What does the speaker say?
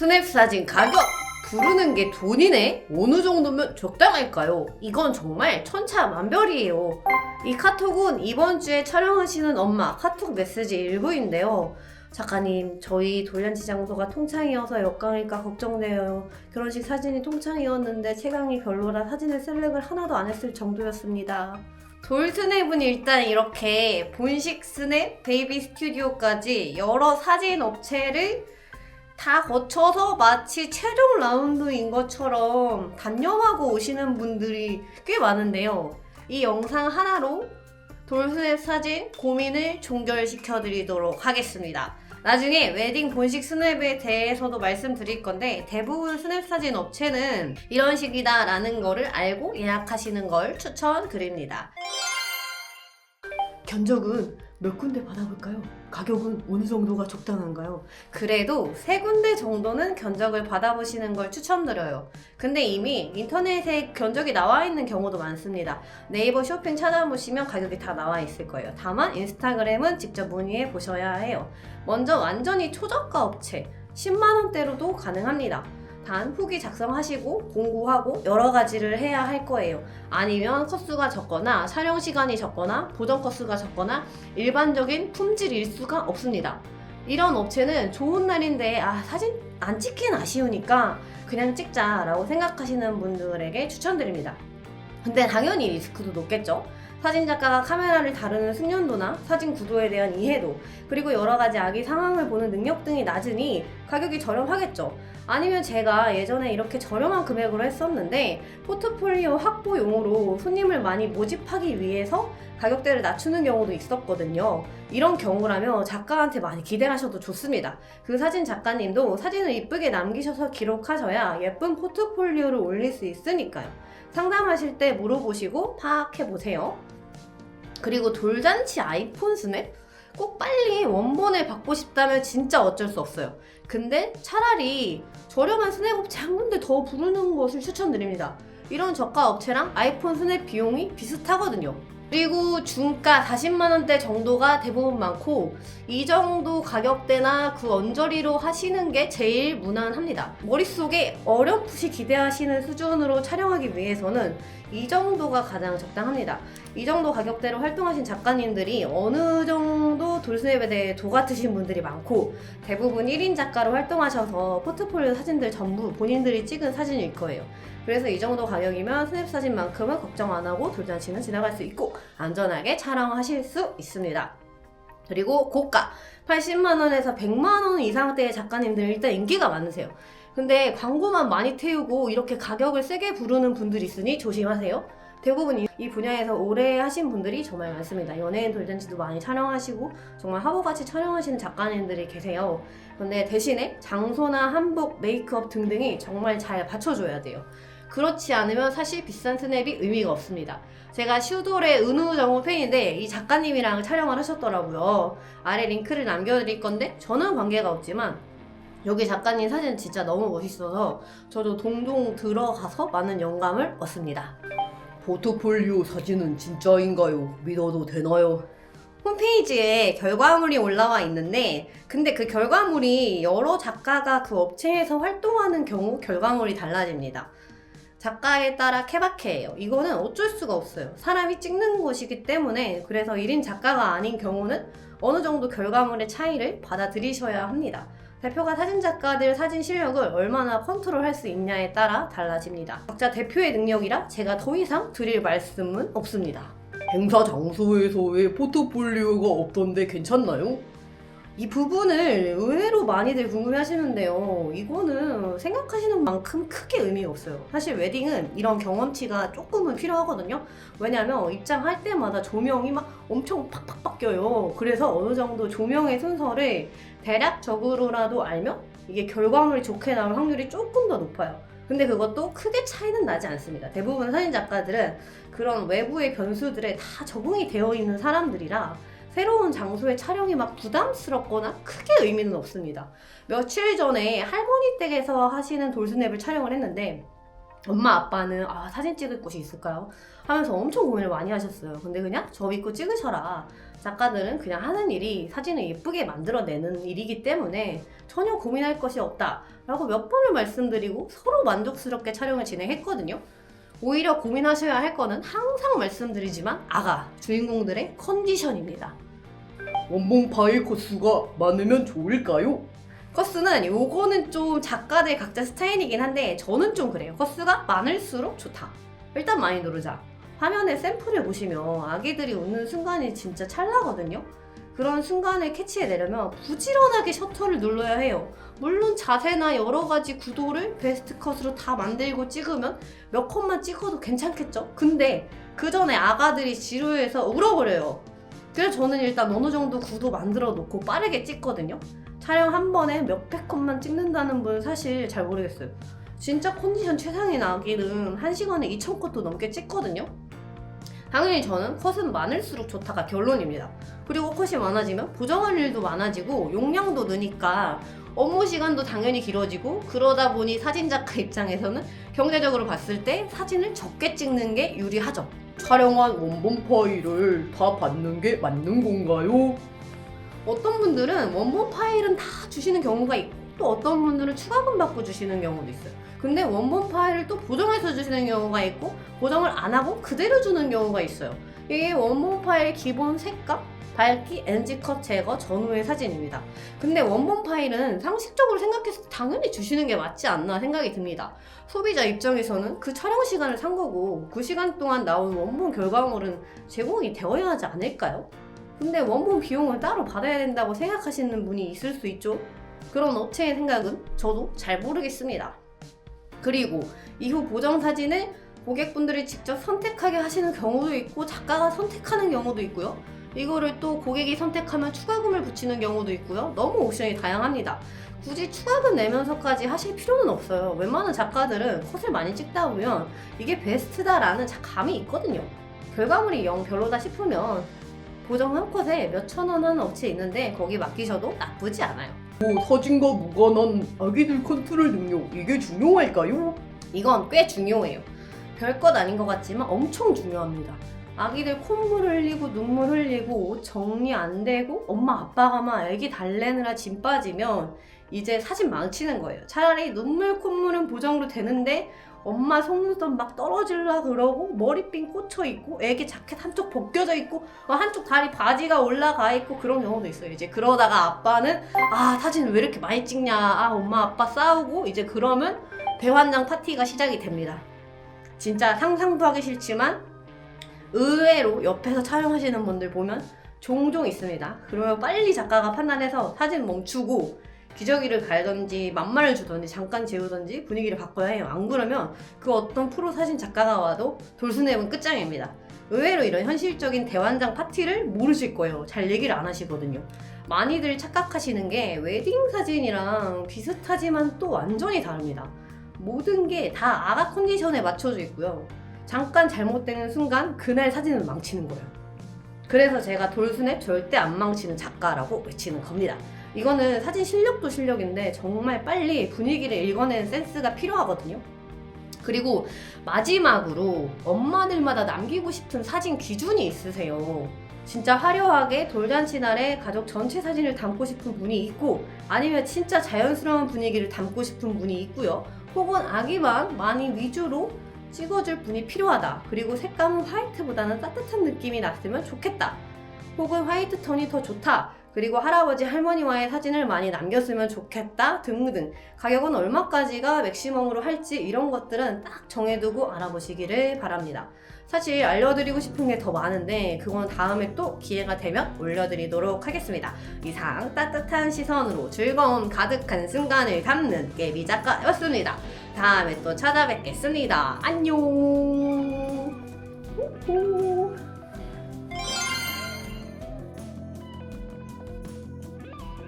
스냅 사진 가격! 부르는 게 돈이네? 어느 정도면 적당할까요? 이건 정말 천차만별이에요. 이 카톡은 이번 주에 촬영하시는 엄마 카톡 메시지 일부인데요. 작가님, 저희 돌잔치 장소가 통창이어서 역광일까 걱정돼요. 결혼식 사진이 통창이었는데 채광이 별로라 사진을 셀렉을 하나도 안 했을 정도였습니다. 돌 스냅은 일단 이렇게 본식 스냅, 베이비 스튜디오까지 여러 사진 업체를 다 거쳐서 마치 최종 라운드인 것처럼 단념하고 오시는 분들이 꽤 많은데요. 이 영상 하나로 돌스냅 사진 고민을 종결시켜 드리도록 하겠습니다. 나중에 웨딩 본식 스냅에 대해서도 말씀드릴 건데 대부분 스냅 사진 업체는 이런 식이다 라는 거를 알고 예약하시는 걸 추천드립니다. 견적은 몇 군데 받아볼까요? 가격은 어느 정도가 적당한가요? 그래도 세 군데 정도는 견적을 받아보시는 걸 추천드려요. 근데 이미 인터넷에 견적이 나와 있는 경우도 많습니다. 네이버 쇼핑 찾아보시면 가격이 다 나와 있을 거예요. 다만 인스타그램은 직접 문의해 보셔야 해요. 먼저 완전히 초저가 업체 10만원대로도 가능합니다. 단 후기 작성하시고 공고하고 여러 가지를 해야 할 거예요. 아니면 컷수가 적거나 촬영 시간이 적거나 보정 컷수가 적거나 일반적인 품질 일 수가 없습니다. 이런 업체는 좋은 날인데 아 사진 안 찍긴 아쉬우니까 그냥 찍자라고 생각하시는 분들에게 추천드립니다. 근데 당연히 리스크도 높겠죠. 사진 작가가 카메라를 다루는 숙련도나 사진 구도에 대한 이해도 그리고 여러 가지 아기 상황을 보는 능력 등이 낮으니 가격이 저렴하겠죠. 아니면 제가 예전에 이렇게 저렴한 금액으로 했었는데 포트폴리오 확보용으로 손님을 많이 모집하기 위해서 가격대를 낮추는 경우도 있었거든요. 이런 경우라면 작가한테 많이 기대하셔도 좋습니다. 그 사진 작가님도 사진을 이쁘게 남기셔서 기록하셔야 예쁜 포트폴리오를 올릴 수 있으니까요. 상담하실 때 물어보시고 파악해 보세요. 그리고 돌잔치 아이폰 스냅? 꼭 빨리 원본을 받고 싶다면 진짜 어쩔 수 없어요. 근데 차라리 저렴한 스냅 업체 한 군데 더 부르는 것을 추천드립니다. 이런 저가 업체랑 아이폰 스냅 비용이 비슷하거든요. 그리고 중가 40만원대 정도가 대부분 많고 이 정도 가격대나 그 언저리로 하시는 게 제일 무난합니다. 머릿속에 어렴풋이 기대하시는 수준으로 촬영하기 위해서는 이 정도가 가장 적당합니다. 이 정도 가격대로 활동하신 작가님들이 어느 정도 돌스냅에 대해 도 같으신 분들이 많고 대부분 1인 작가로 활동하셔서 포트폴리오 사진들 전부 본인들이 찍은 사진일 거예요. 그래서 이 정도 가격이면 스냅 사진만큼은 걱정 안 하고 돌잔치는 지나갈 수 있고 안전하게 촬영하실 수 있습니다. 그리고 고가 80만원에서 100만원 이상대의 작가님들 일단 인기가 많으세요. 근데 광고만 많이 태우고 이렇게 가격을 세게 부르는 분들이 있으니 조심하세요. 대부분 이, 이 분야에서 오래 하신 분들이 정말 많습니다. 연예인 돌잔치도 많이 촬영하시고 정말 화보같이 촬영하시는 작가님들이 계세요. 근데 대신에 장소나 한복, 메이크업 등등이 정말 잘 받쳐줘야 돼요. 그렇지 않으면 사실 비싼 스냅이 의미가 없습니다. 제가 슈돌의 은우 정우 팬인데 이 작가님이랑 촬영을 하셨더라고요. 아래 링크를 남겨드릴 건데 저는 관계가 없지만 여기 작가님 사진 진짜 너무 멋있어서 저도 동동 들어가서 많은 영감을 얻습니다. 포트폴리오 사진은 진짜인가요? 믿어도 되나요? 홈페이지에 결과물이 올라와 있는데 근데 그 결과물이 여러 작가가 그 업체에서 활동하는 경우 결과물이 달라집니다. 작가에 따라 케바케예요. 이거는 어쩔 수가 없어요. 사람이 찍는 것이기 때문에 그래서 1인 작가가 아닌 경우는 어느 정도 결과물의 차이를 받아들이셔야 합니다. 대표가 사진 작가들 사진 실력을 얼마나 컨트롤할 수 있냐에 따라 달라집니다. 각자 대표의 능력이라 제가 더 이상 드릴 말씀은 없습니다. 행사 장소에서 왜 포트폴리오가 없던데 괜찮나요? 이 부분을 의외로 많이들 궁금해 하시는데요. 이거는 생각하시는 만큼 크게 의미가 없어요. 사실 웨딩은 이런 경험치가 조금은 필요하거든요. 왜냐면 입장할 때마다 조명이 막 엄청 팍팍 바뀌어요. 그래서 어느 정도 조명의 순서를 대략적으로라도 알면 이게 결과물이 좋게 나올 확률이 조금 더 높아요. 근데 그것도 크게 차이는 나지 않습니다. 대부분 사진 작가들은 그런 외부의 변수들에 다 적응이 되어 있는 사람들이라 새로운 장소의 촬영이 막 부담스럽거나 크게 의미는 없습니다. 며칠 전에 할머니 댁에서 하시는 돌스냅을 촬영을 했는데 엄마 아빠는 아 사진 찍을 곳이 있을까요? 하면서 엄청 고민을 많이 하셨어요. 근데 그냥 저 믿고 찍으셔라. 작가들은 그냥 하는 일이 사진을 예쁘게 만들어내는 일이기 때문에 전혀 고민할 것이 없다. 라고 몇 번을 말씀드리고 서로 만족스럽게 촬영을 진행했거든요. 오히려 고민하셔야 할 거는 항상 말씀드리지만 아가, 주인공들의 컨디션입니다. 원본 파일 코수가 많으면 좋을까요? 커스는 요거는 좀 작가들 각자 스타일이긴 한데 저는 좀 그래요. 커스가 많을수록 좋다. 일단 많이 누르자. 화면에 샘플을 보시면 아기들이 웃는 순간이 진짜 찰나거든요. 그런 순간을 캐치해내려면 부지런하게 셔터를 눌러야 해요. 물론 자세나 여러 가지 구도를 베스트 컷으로 다 만들고 찍으면 몇 컷만 찍어도 괜찮겠죠? 근데 그 전에 아가들이 지루해서 울어버려요. 그래서 저는 일단 어느 정도 구도 만들어 놓고 빠르게 찍거든요. 촬영 한 번에 몇백 컷만 찍는다는 분 사실 잘 모르겠어요. 진짜 컨디션 최상인 아기는 한 시간에 2천 컷도 넘게 찍거든요. 당연히 저는 컷은 많을수록 좋다가 결론입니다. 그리고 컷이 많아지면 보정할 일도 많아지고 용량도 느니까 업무 시간도 당연히 길어지고 그러다 보니 사진 작가 입장에서는 경제적으로 봤을 때 사진을 적게 찍는 게 유리하죠. 촬영한 원본 파일을 다 받는 게 맞는 건가요? 어떤 분들은 원본 파일은 다 주시는 경우가 있고 또 어떤 분들은 추가금 받고 주시는 경우도 있어요. 근데 원본 파일을 또 보정해서 주시는 경우가 있고 보정을 안 하고 그대로 주는 경우가 있어요. 이게 원본 파일 기본 색감, 밝기, NG 컷 제거 전후의 사진입니다. 근데 원본 파일은 상식적으로 때 당연히 주시는 게 맞지 않나 생각이 듭니다. 소비자 입장에서는 그 촬영 시간을 산 거고 그 시간 동안 나온 원본 결과물은 제공이 되어야 하지 않을까요? 근데 원본 비용을 따로 받아야 된다고 생각하시는 분이 있을 수 있죠. 그런 업체의 생각은 저도 잘 모르겠습니다. 그리고 이후 보정 사진을 고객분들이 직접 선택하게 하시는 경우도 있고 작가가 선택하는 경우도 있고요. 이거를 또 고객이 선택하면 추가금을 붙이는 경우도 있고요. 너무 옵션이 다양합니다. 굳이 추가금 내면서까지 하실 필요는 없어요. 웬만한 작가들은 컷을 많이 찍다 보면 이게 베스트다라는 자- 감이 있거든요. 결과물이 영 별로다 싶으면 보정 한 컷에 몇천 원 하는 업체 있는데 거기 맡기셔도 나쁘지 않아요. 뭐 사진과 무관한 아기들 컨트롤 능력 이게 중요할까요? 이건 꽤 중요해요. 별것 아닌 것 같지만 엄청 중요합니다. 아기들 콧물 흘리고 눈물 흘리고 옷 정리 안 되고 엄마 아빠가 막 애기 달래느라 짐 빠지면 이제 사진 망치는 거예요. 차라리 눈물 콧물은 보정으로 되는데 엄마 속눈썹 막 떨어질라 그러고 머리핀 꽂혀 있고 애기 자켓 한쪽 벗겨져 있고 어, 한쪽 다리 바지가 올라가 있고 그런 경우도 있어요. 이제 그러다가 아빠는 아 사진 왜 이렇게 많이 찍냐 아 엄마 아빠 싸우고 이제 그러면 대환장 파티가 시작이 됩니다. 진짜 상상도 하기 싫지만 의외로 옆에서 촬영하시는 분들 보면 종종 있습니다. 그러면 빨리 작가가 판단해서 사진 멈추고 기저귀를 갈던지 만마를 주던지 잠깐 재우던지 분위기를 바꿔야 해요. 안 그러면 그 어떤 프로 사진 작가가 와도 돌수냅은 끝장입니다. 의외로 이런 현실적인 대환장 파티를 모르실 거예요. 잘 얘기를 안 하시거든요. 많이들 착각하시는 게 웨딩 사진이랑 비슷하지만 또 완전히 다릅니다. 모든 게 다 아가 컨디션에 맞춰져 있고요. 잠깐 잘못되는 순간 그날 사진을 망치는 거예요. 그래서 제가 돌스냅 절대 안 망치는 작가라고 외치는 겁니다. 이거는 사진 실력도 실력인데 정말 빨리 분위기를 읽어내는 센스가 필요하거든요. 그리고 마지막으로 엄마들마다 남기고 싶은 사진 기준이 있으세요. 진짜 화려하게 돌잔치 날에 가족 전체 사진을 담고 싶은 분이 있고 아니면 진짜 자연스러운 분위기를 담고 싶은 분이 있고요. 혹은 아기만 많이 위주로 찍어줄 분이 필요하다. 그리고 색감은 화이트보다는 따뜻한 느낌이 났으면 좋겠다. 혹은 화이트 톤이 더 좋다. 그리고 할아버지 할머니와의 사진을 많이 남겼으면 좋겠다 등등 가격은 얼마까지가 맥시멈으로 할지 이런 것들은 딱 정해두고 알아보시기를 바랍니다. 사실 알려드리고 싶은 게 더 많은데 그건 다음에 또 기회가 되면 올려드리도록 하겠습니다. 이상 따뜻한 시선으로 즐거운 가득한 순간을 담는 깨비 작가였습니다. 다음에 또 찾아뵙겠습니다. 안녕!